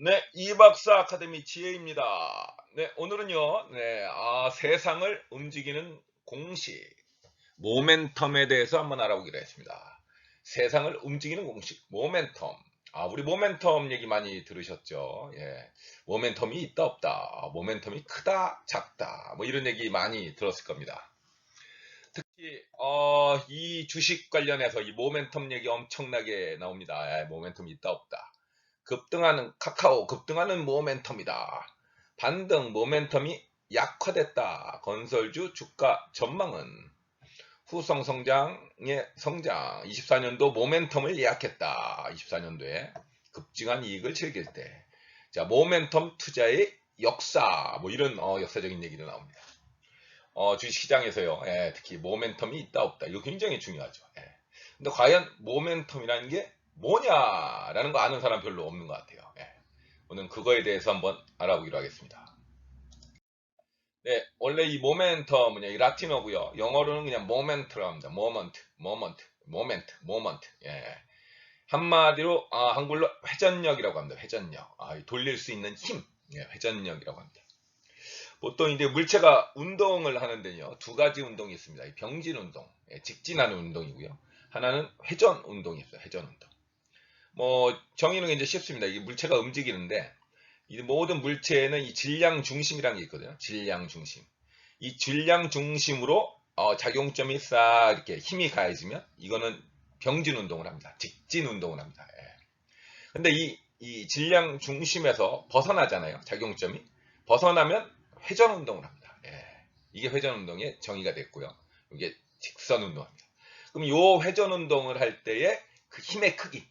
네, 이박사 아카데미 지혜입니다. 네, 오늘은요, 네, 아, 세상을 움직이는 공식, 모멘텀에 대해서 한번 알아보기로 했습니다. 세상을 움직이는 공식, 모멘텀. 아, 우리 모멘텀 얘기 많이 들으셨죠? 예. 모멘텀이 있다, 없다. 모멘텀이 크다, 작다. 뭐 이런 얘기 많이 들었을 겁니다. 특히, 어, 이 주식 관련해서 이 모멘텀 얘기 엄청나게 나옵니다. 예, 모멘텀이 있다, 없다. 급등하는 카카오 급등하는 모멘텀이다. 반등 모멘텀이 약화됐다. 건설주 주가 전망은 후성 성장의 성장 24년도 모멘텀을 예약했다. 24년도에 급증한 이익을 즐길 때. 자, 모멘텀 투자의 역사 뭐 이런 어, 역사적인 얘기도 나옵니다. 어, 주식시장에서요. 예, 특히 모멘텀이 있다 없다. 이거 굉장히 중요하죠. 예. 근데 과연 모멘텀이라는 게 뭐냐라는 거 아는 사람 별로 없는 것 같아요. 예. 오늘 그거에 대해서 한번 알아보기로 하겠습니다. 네, 원래 이 모멘텀은 이 라틴어고요. 영어로는 그냥 모멘트라고 합니다. 모먼트, 모먼트, 모멘트, 모먼트. 예. 한마디로 아, 한글로 회전력이라고 합니다. 회전력. 아, 이 돌릴 수 있는 힘. 예, 회전력이라고 합니다. 보통 이제 물체가 운동을 하는데요. 두 가지 운동이 있습니다. 이 병진 운동, 예, 직진하는 운동이고요. 하나는 회전 운동이 있어요. 회전 운동. 뭐 정의는 이제 쉽습니다. 이게 물체가 움직이는데 이 모든 물체에는 이 질량 중심이라는 게 있거든요. 질량 중심. 이 질량 중심으로 어, 작용점이 싹 이렇게 힘이 가해지면 이거는 병진 운동을 합니다. 직진 운동을 합니다. 예. 근데 이, 이 질량 중심에서 벗어나잖아요. 작용점이. 벗어나면 회전 운동을 합니다. 예. 이게 회전 운동의 정의가 됐고요. 이게 직선 운동입니다. 그럼 이 회전 운동을 할 때의 그 힘의 크기,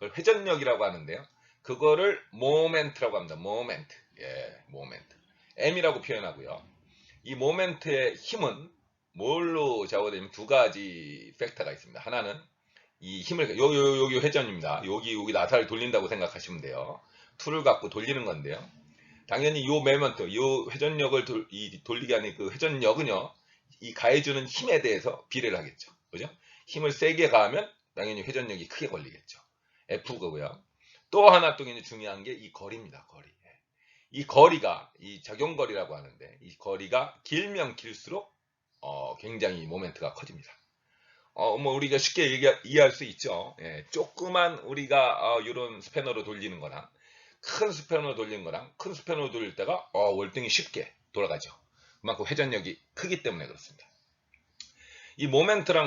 그걸 회전력이라고 하는데요. 그거를 모멘트라고 합니다. 모멘트. 예, 모멘트. M이라고 표현하고요. 이 모멘트의 힘은 뭘로 좌우되면 두 가지 팩터가 있습니다. 하나는 이 힘을 요, 요, 여기 회전입니다. 여기 여기 나사를 돌린다고 생각하시면 돼요. 툴을 갖고 돌리는 건데요. 당연히 요 모멘트, 요 회전력을 돌, 이 돌리게 하는 그 회전력은요. 이 가해주는 힘에 대해서 비례를 하겠죠. 그죠? 힘을 세게 가하면 당연히 회전력이 크게 걸리겠죠. F고요. 또 하나 또 중요한 게 이 거리입니다. 거리. 이 거리가 이 작용거리라고 하는데 이 거리가 길면 길수록 어, 굉장히 모멘트가 커집니다. 어, 뭐 우리가 쉽게 얘기, 이해할 수 있죠. 예, 조그만 우리가 어, 이런 스패너로 돌리는 거랑 큰 스패너로 돌리는 거랑 큰 스패너로 돌릴 때가 어, 월등히 쉽게 돌아가죠. 그만큼 회전력이 크기 때문에 그렇습니다.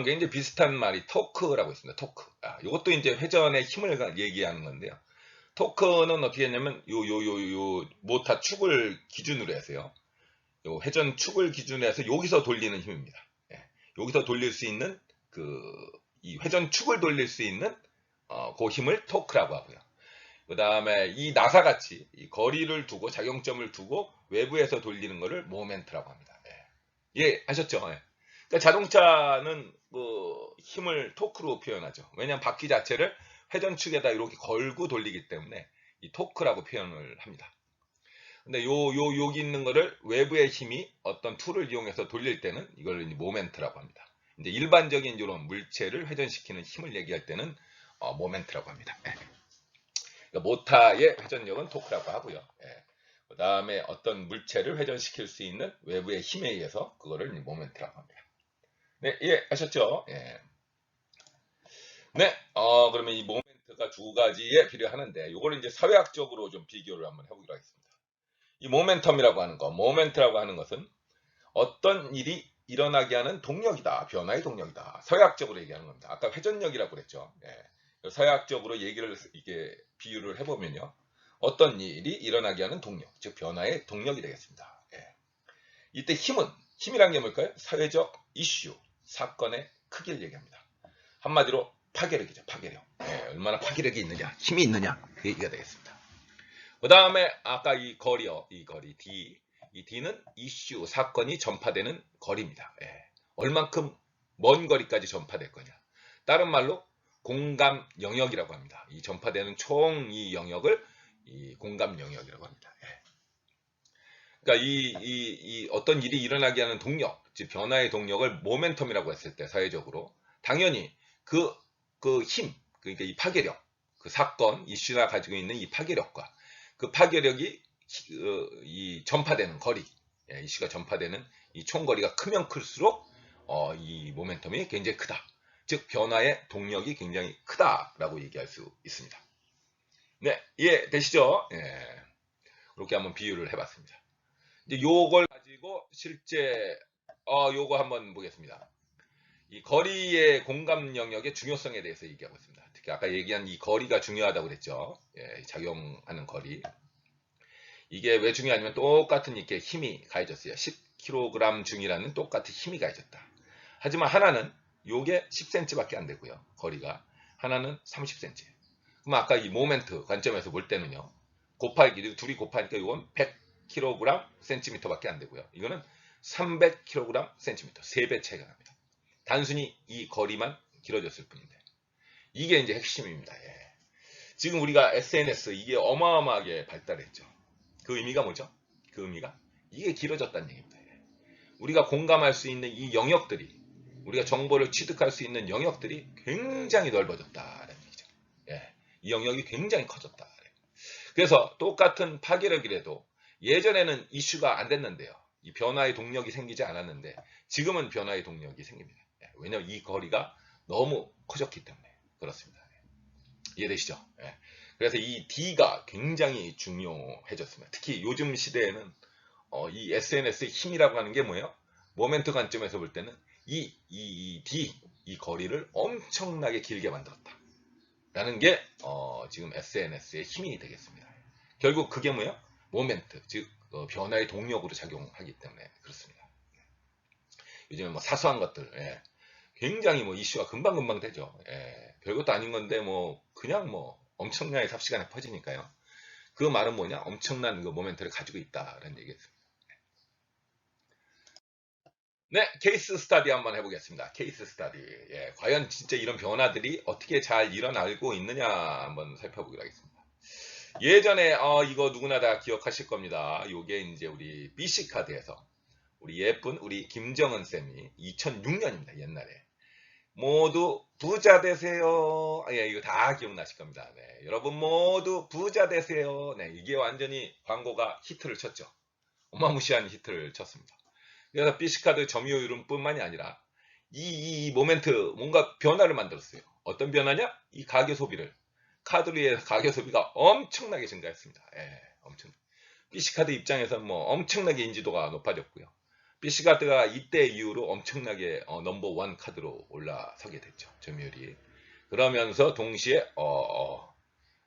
이게 이제 비슷한 말이 토크라고 있습니다. 토크. 아, 이것도 이제 회전의 힘을 얘기하는 건데요. 토크는 어떻게 했냐면 요 요 요 요 모타 축을 기준으로 해서요. 요 회전 축을 기준으로 해서 여기서 돌리는 힘입니다. 예, 여기서 돌릴 수 있는 그 이 회전 축을 돌릴 수 있는 어, 그 힘을 토크라고 하고요. 그 다음에 이 나사 같이 이 거리를 두고 작용점을 두고 외부에서 돌리는 것을 모멘트라고 합니다. 예, 예 하셨죠? 예. 그러니까 자동차는 뭐 힘을 토크로 표현하죠. 왜냐하면 바퀴 자체를 회전축에다 이렇게 걸고 돌리기 때문에 이 토크라고 표현을 합니다. 근데 요, 요, 여기 있는 거를 외부의 힘이 어떤 툴을 이용해서 돌릴 때는 이걸 이제 모멘트라고 합니다. 이제 일반적인 이런 물체를 회전시키는 힘을 얘기할 때는 어, 모멘트라고 합니다. 예. 그러니까 모타의 회전력은 토크라고 하고요. 예. 그 다음에 어떤 물체를 회전시킬 수 있는 외부의 힘에 의해서 그거를 모멘트라고 합니다. 네, 예, 아셨죠? 예. 네, 어, 그러면 이 모멘트가 두 가지에 필요하는데, 요거를 이제 사회학적으로 좀 비교를 한번 해보기로 하겠습니다. 이 모멘텀이라고 하는 거, 모멘트라고 하는 것은 어떤 일이 일어나게 하는 동력이다. 변화의 동력이다. 서약적으로 얘기하는 겁니다. 아까 회전력이라고 그랬죠. 예. 서약적으로 얘기를 이게 비유를 해보면요. 어떤 일이 일어나게 하는 동력, 즉 변화의 동력이 되겠습니다. 예. 이때 힘은 힘이란 게 뭘까요? 사회적 이슈, 사건의 크기를 얘기합니다. 한마디로 파괴력이죠. 파괴력. 예, 얼마나 파괴력이 있느냐, 힘이 있느냐 그 얘기가 되겠습니다. 그 다음에 아까 이 거리요, 이 거리 D, 이 D는 이슈, 사건이 전파되는 거리입니다. 예, 얼만큼 먼 거리까지 전파될 거냐. 다른 말로 공감 영역이라고 합니다. 이 전파되는 총 이 영역을 이 공감 영역이라고 합니다. 예. 그러니까 이, 이, 이 어떤 일이 일어나게 하는 동력, 즉 변화의 동력을 모멘텀이라고 했을 때 사회적으로 당연히 그, 그 힘, 그러니까 이 파괴력, 그 사건, 이슈가 가지고 있는 이 파괴력과 그 파괴력이 어, 이 전파되는 거리, 예, 이슈가 전파되는 이 총거리가 크면 클수록 어, 이 모멘텀이 굉장히 크다. 즉 변화의 동력이 굉장히 크다라고 얘기할 수 있습니다. 네, 이해되시죠? 예. 그렇게 한번 비유를 해봤습니다. 이제 요걸 가지고 실제 어 요거 한번 보겠습니다. 이 거리의 공감 영역의 중요성에 대해서 얘기하고 있습니다. 특히 아까 얘기한 이 거리가 중요하다고 그랬죠. 예, 작용하는 거리. 이게 왜 중요하냐면 똑같은 이렇게 힘이 가해졌어요. 10kg 중이라는 똑같은 힘이 가해졌다. 하지만 하나는 요게 10cm밖에 안 되고요. 거리가 하나는 30cm. 그럼 아까 이 모멘트 관점에서 볼 때는요. 곱하기 둘이 곱하니까 이건 100kg cm밖에 안 되고요. 이거는 300kg cm 3배 차이가 납니다. 단순히 이 거리만 길어졌을 뿐인데 이게 이제 핵심입니다. 예. 지금 우리가 SNS 이게 어마어마하게 발달했죠. 그 의미가 뭐죠? 그 의미가 이게 길어졌다는 얘기입니다. 예. 우리가 공감할 수 있는 이 영역들이 우리가 정보를 취득할 수 있는 영역들이 굉장히 넓어졌다는 얘기죠. 예. 이 영역이 굉장히 커졌다. 그래서 똑같은 파괴력이라도 예전에는 이슈가 안 됐는데요. 이 변화의 동력이 생기지 않았는데 지금은 변화의 동력이 생깁니다. 예, 왜냐하면 이 거리가 너무 커졌기 때문에 그렇습니다. 예. 이해되시죠? 예. 그래서 이 D가 굉장히 중요해졌습니다. 특히 요즘 시대에는 어, 이 SNS의 힘이라고 하는 게 뭐예요? 모멘트 관점에서 볼 때는 이, 이, 이 D, 이 거리를 엄청나게 길게 만들었다. 라는 게 어, 지금 SNS의 힘이 되겠습니다. 결국 그게 뭐예요? 모멘트, 즉 어, 변화의 동력으로 작용하기 때문에 그렇습니다. 요즘에 뭐 사소한 것들, 예. 굉장히 뭐 이슈가 금방금방 되죠. 예. 별것도 아닌 건데 뭐 그냥 뭐 엄청나게 삽시간에 퍼지니까요. 그 말은 뭐냐? 엄청난 그 모멘트를 가지고 있다라는 얘기겠습니다. 네, 케이스 스타디 한번 해보겠습니다. 케이스 스타디. 예, 과연 진짜 이런 변화들이 어떻게 잘 일어나고 있느냐 한번 살펴보기로 하겠습니다. 예전에 어, 이거 누구나 다 기억하실 겁니다. 요게 이제 우리 BC 카드에서 우리 예쁜 우리 김정은 쌤이 2006년입니다. 옛날에 모두 부자 되세요. 예, 이거 다 기억나실 겁니다. 네, 여러분 모두 부자 되세요. 네, 이게 완전히 광고가 히트를 쳤죠. 어마무시한 히트를 쳤습니다. 그래서 BC카드 점유율은 뿐만이 아니라 이, 이, 이 모멘트 뭔가 변화를 만들었어요. 어떤 변화냐? 이 가계 소비를 카드류의 가계 소비가 엄청나게 증가했습니다. 예, 엄청. BC카드 입장에서는 뭐 엄청나게 인지도가 높아졌고요. BC카드가 이때 이후로 엄청나게 어, 넘버원 카드로 올라서게 됐죠. 점유율이. 그러면서 동시에 어, 어,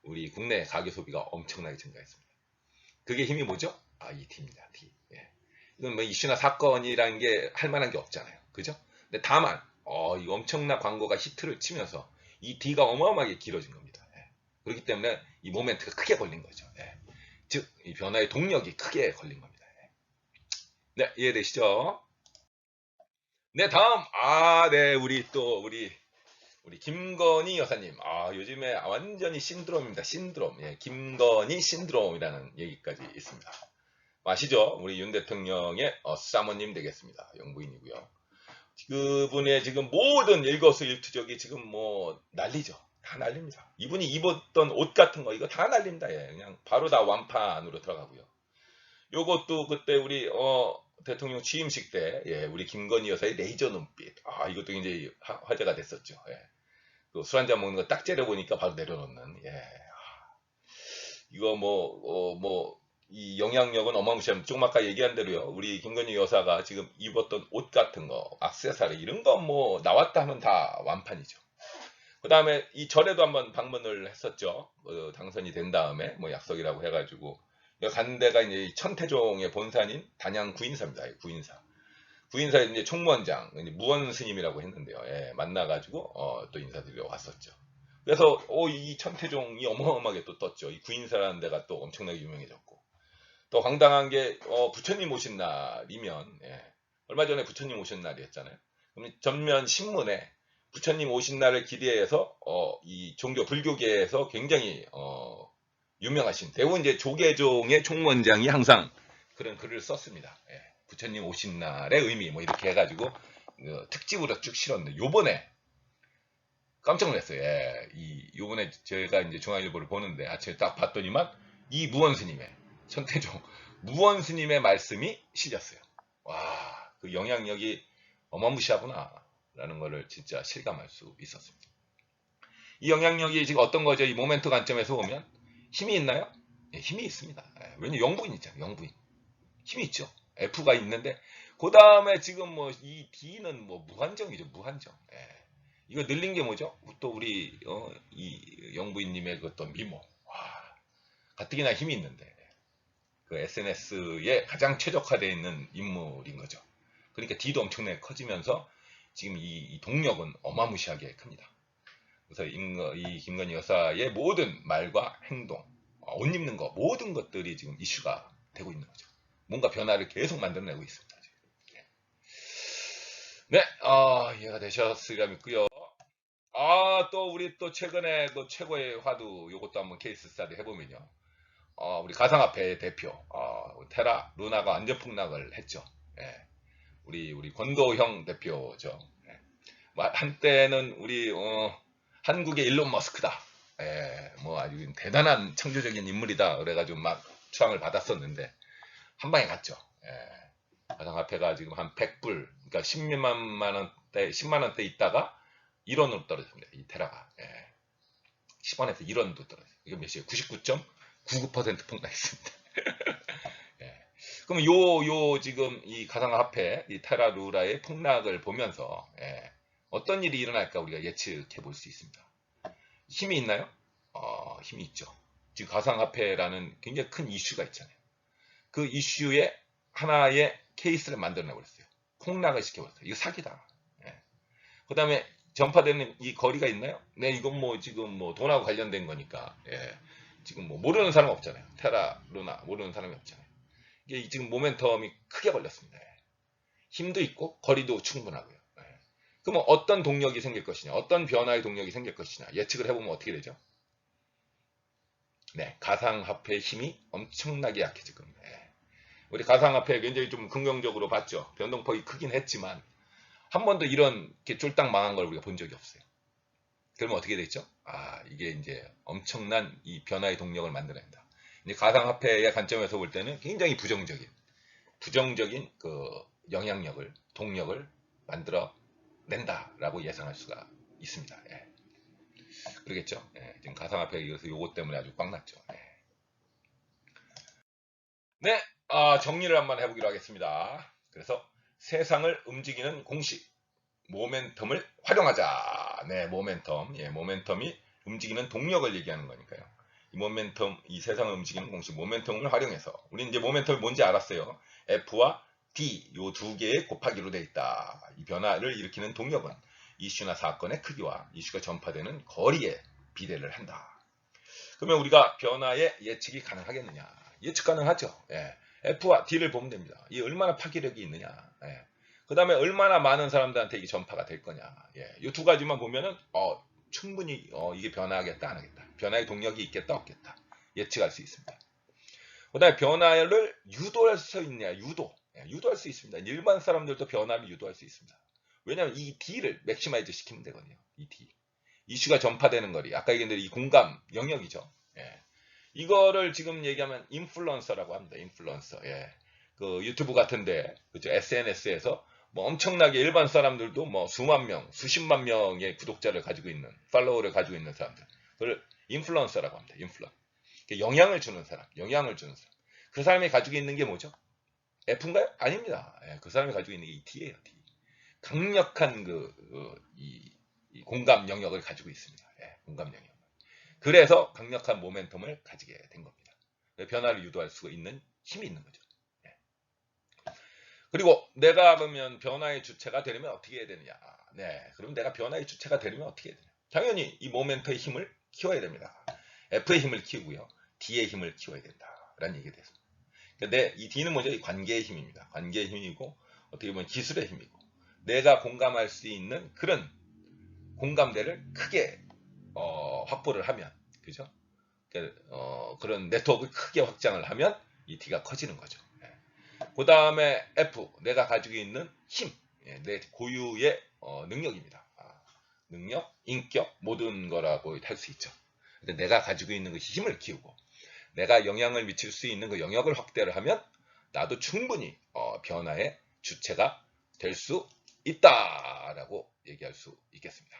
우리 국내 가계 소비가 엄청나게 증가했습니다. 그게 힘이 뭐죠? 아, 이 T입니다. T. 예. 이건 뭐 이슈나 사건이라는 게 할 만한 게 없잖아요. 그죠? 근데 다만 어, 이 엄청난 광고가 히트를 치면서 이 D가 어마어마하게 길어진 겁니다. 예. 그렇기 때문에 이 모멘트가 크게 걸린 거죠. 예. 즉, 이 변화의 동력이 크게 걸린 겁니다. 예. 네, 이해되시죠? 네, 다음. 아, 네, 우리 또, 우리, 우리 김건희 여사님. 아, 요즘에 완전히 신드롬입니다. 신드롬. 예, 김건희 신드롬이라는 얘기까지 있습니다. 아시죠? 우리 윤 대통령의 어, 사모님 되겠습니다. 영부인이고요. 그분의 지금 모든 일거수일투족이 지금 뭐 난리죠. 다 난립니다. 이분이 입었던 옷 같은 거 이거 다 난립니다. 예, 그냥 바로 다 완판으로 들어가고요. 요것도 그때 우리 어, 대통령 취임식 때 예, 우리 김건희 여사의 레이저 눈빛 아 이것도 화- 화제가 됐었죠. 예. 그술 한잔 먹는 거 딱 째려보니까 바로 내려놓는 예. 아, 이거 뭐 어, 뭐 이 영향력은 어마무시합니다. 조금 아까 얘기한 대로요. 우리 김건희 여사가 지금 입었던 옷 같은 거, 악세사리 이런 거 뭐 나왔다 하면 다 완판이죠. 그 다음에 이 절에도 한번 방문을 했었죠. 어, 당선이 된 다음에 뭐 약속이라고 해가지고 간 데가 이제 천태종의 본산인 단양 구인사입니다. 구인사. 구인사 이제 총무원장 무원 스님이라고 했는데요. 예, 만나가지고 어, 또 인사드리러 왔었죠. 그래서 어, 이 천태종이 어마어마하게 또 떴죠. 이 구인사라는 데가 또 엄청나게 유명해졌고 또 황당한 게 어, 부처님 오신 날이면 예, 얼마 전에 부처님 오신 날이었잖아요. 그럼 전면 신문에 부처님 오신 날을 기대해서 어, 이 종교 불교계에서 굉장히 어, 유명하신 대부분 이제 조계종의 총무원장이 항상 그런 글을 썼습니다. 예, 부처님 오신 날의 의미 뭐 이렇게 해가지고 어, 특집으로 쭉 실었는데 요번에 깜짝 놀랐어요. 예, 이 요번에 제가 이제 중앙일보를 보는데 아침에 딱 봤더니만 이 무원스님의 천태종 무원스님의 말씀이 실렸어요. 와, 그 영향력이 어마무시하구나 라는 것을 진짜 실감할 수 있었습니다. 이 영향력이 지금 어떤 거죠? 이 모멘트 관점에서 보면 힘이 있나요? 예, 힘이 있습니다. 예, 왜냐 영부인 있잖아요. 영부인 힘이 있죠. F가 있는데 그 다음에 지금 뭐 이 D는 뭐 무한정이죠. 무한정. 예. 이거 늘린 게 뭐죠? 또 우리 어, 이 영부인님의 그 어떤 미모. 와, 가뜩이나 힘이 있는데 그 SNS에 가장 최적화되어 있는 인물인 거죠. 그러니까 D도 엄청나게 커지면서 지금 이, 이 동력은 어마무시하게 큽니다. 그래서 이 김건희 여사의 모든 말과 행동, 어, 옷 입는 거 모든 것들이 지금 이슈가 되고 있는 거죠. 뭔가 변화를 계속 만들어내고 있습니다. 네, 아, 이해가 되셨으리라 믿고요. 아, 또 우리 또 최근에 그 최고의 화두 요것도 한번 케이스 스타디 해보면요. 어, 우리 가상화폐 대표 어, 테라 루나가 완전 폭락을 했죠. 예. 우리 우리 권도형 대표죠. 예. 뭐 한때는 우리 어, 한국의 일론 머스크다. 예, 뭐 아주 대단한 창조적인 인물이다. 그래가지고 막 추앙을 받았었는데 한 방에 갔죠. 예. 가상화폐가 지금 한 100불, 그러니까 10만 원대, 10만 원대 있다가 1원으로 떨어집니다. 이 테라가. 예. 10원에서 1원도 떨어져요. 이거 몇이에요? 99.99% 폭락했습니다. 예. 그럼 요, 요 지금 이 가상화폐, 이 테라루라의 폭락을 보면서 예. 어떤 일이 일어날까 우리가 예측해 볼 수 있습니다. 힘이 있나요? 어, 힘이 있죠. 지금 가상화폐라는 굉장히 큰 이슈가 있잖아요. 그 이슈에 하나의 케이스를 만들어내 버렸어요. 폭락을 시켜버렸어요. 이거 사기다. 그 다음에 전파되는 이 거리가 있나요? 네, 이건 뭐 지금 뭐 돈하고 관련된 거니까, 예. 지금 뭐 모르는 사람 없잖아요. 테라, 루나, 모르는 사람이 없잖아요. 이게 지금 모멘텀이 크게 걸렸습니다. 예. 힘도 있고, 거리도 충분하고요. 예. 그러면 어떤 동력이 생길 것이냐, 어떤 변화의 동력이 생길 것이냐, 예측을 해보면 어떻게 되죠? 네, 가상화폐의 힘이 엄청나게 약해질 겁니다. 예. 우리 가상화폐 굉장히 좀 긍정적으로 봤죠. 변동폭이 크긴 했지만, 한 번도 이런 이렇게 쫄딱 망한 걸 우리가 본 적이 없어요. 그러면 어떻게 됐죠? 아, 이게 이제 엄청난 이 변화의 동력을 만들어낸다. 가상화폐의 관점에서 볼 때는 굉장히 부정적인, 부정적인 그 영향력을, 동력을 만들어 낸다라고 예상할 수가 있습니다. 예. 그러겠죠? 예, 지금 가상화폐가 이어서 요것 때문에 아주 꽉 났죠. 예. 네, 아, 정리를 한번 해보기로 하겠습니다. 그래서 세상을 움직이는 공식, 모멘텀을 활용하자. 네, 모멘텀. 예, 모멘텀이 움직이는 동력을 얘기하는 거니까요. 이 모멘텀, 이 세상을 움직이는 공식, 모멘텀을 활용해서, 우리 이제 모멘텀이 뭔지 알았어요. F와 D, 요 두 개의 곱하기로 되어 있다. 이 변화를 일으키는 동력은 이슈나 사건의 크기와 이슈가 전파되는 거리에 비례를 한다. 그러면 우리가 변화의 예측이 가능하겠느냐? 예측 가능하죠. 예. F와 D를 보면 됩니다. 이 얼마나 파괴력이 있느냐. 예. 그 다음에 얼마나 많은 사람들한테 이게 전파가 될 거냐. 예. 이 두 가지만 보면은, 어, 충분히, 어, 이게 변화하겠다, 안 하겠다. 변화의 동력이 있겠다, 없겠다. 예측할 수 있습니다. 그 다음에 변화를 유도할 수 있냐, 유도. 예, 유도할 수 있습니다. 일반 사람들도 변화를 유도할 수 있습니다. 왜냐하면 이 D를 맥시마이즈 시키면 되거든요. 이 D. 이슈가 전파되는 거리. 아까 얘기한 이 공감 영역이죠. 예. 이거를 지금 얘기하면 인플루언서라고 합니다. 인플루언서. 예. 그 유튜브 같은데 그죠 SNS에서 뭐 엄청나게 일반 사람들도 뭐 수만 명, 수십만 명의 구독자를 가지고 있는 팔로워를 가지고 있는 사람들. 그걸 인플루언서라고 합니다. 인플루. 영향을 주는 사람, 영향을 주는 사람. 그 사람이 가지고 있는 게 뭐죠? F인가요? 아닙니다. 예, 그 사람이 가지고 있는 게 이 T예요. T. 강력한 그, 그 이, 이 공감 영역을 가지고 있습니다. 예, 공감 영역. 그래서 강력한 모멘텀을 가지게 된 겁니다. 변화를 유도할 수 있는 힘이 있는 거죠. 예. 그리고 내가 그러면 변화의 주체가 되려면 어떻게 해야 되느냐? 네, 그럼 내가 변화의 주체가 되려면 어떻게 해야 되냐? 당연히 이 모멘터의 힘을 키워야 됩니다. F의 힘을 키우고요, D의 힘을 키워야 된다 라는 얘기가 됐습니다. 근데 이 D는 뭐죠? 이 관계의 힘입니다. 관계의 힘이고 어떻게 보면 기술의 힘이고 내가 공감할 수 있는 그런 공감대를 크게 어, 확보를 하면, 그죠? 어, 그런 네트워크를 크게 확장을 하면 이 D가 커지는 거죠. 그 다음에 F, 내가 가지고 있는 힘, 예, 내 고유의 어, 능력입니다. 아, 능력, 인격, 모든 거라고 할 수 있죠. 근데 내가 가지고 있는 것이 힘을 키우고, 내가 영향을 미칠 수 있는 그 영역을 확대를 하면 나도 충분히 어, 변화의 주체가 될 수 있다라고 얘기할 수 있겠습니다.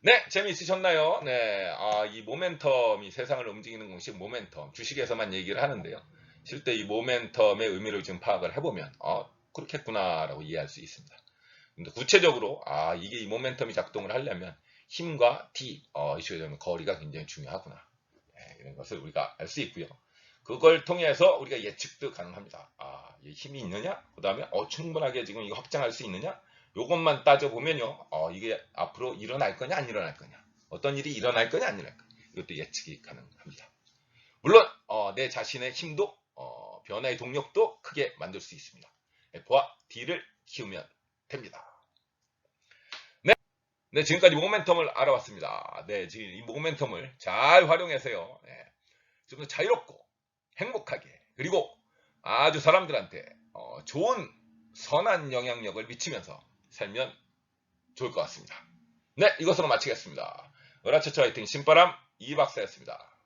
네, 재미있으셨나요? 네, 아, 이 모멘텀이 세상을 움직이는 공식 모멘텀 주식에서만 얘기를 하는데요. 실제 이 모멘텀의 의미를 지금 파악을 해보면 어, 그렇겠구나라고 이해할 수 있습니다. 근데 구체적으로 아 이게 이 모멘텀이 작동을 하려면 힘과 D 어, 이슈에 되면 거리가 굉장히 중요하구나 네, 이런 것을 우리가 알 수 있고요. 그걸 통해서 우리가 예측도 가능합니다. 아, 이 힘이 있느냐? 그 다음에 어, 충분하게 지금 이거 확장할 수 있느냐? 요것만 따져보면요. 어, 이게 앞으로 일어날 거냐, 안 일어날 거냐. 어떤 일이 일어날 거냐, 안 일어날 거냐. 이것도 예측이 가능합니다. 물론, 어, 내 자신의 힘도, 어, 변화의 동력도 크게 만들 수 있습니다. F와 D를 키우면 됩니다. 네. 네, 지금까지 모멘텀을 알아봤습니다. 네, 지금 이 모멘텀을 잘 활용해서요. 네, 좀더 자유롭고 행복하게 그리고 아주 사람들한테 어, 좋은 선한 영향력을 미치면서 살면 좋을 것 같습니다. 네, 이것으로 마치겠습니다. 으라차차 화이팅 신바람 이박사였습니다.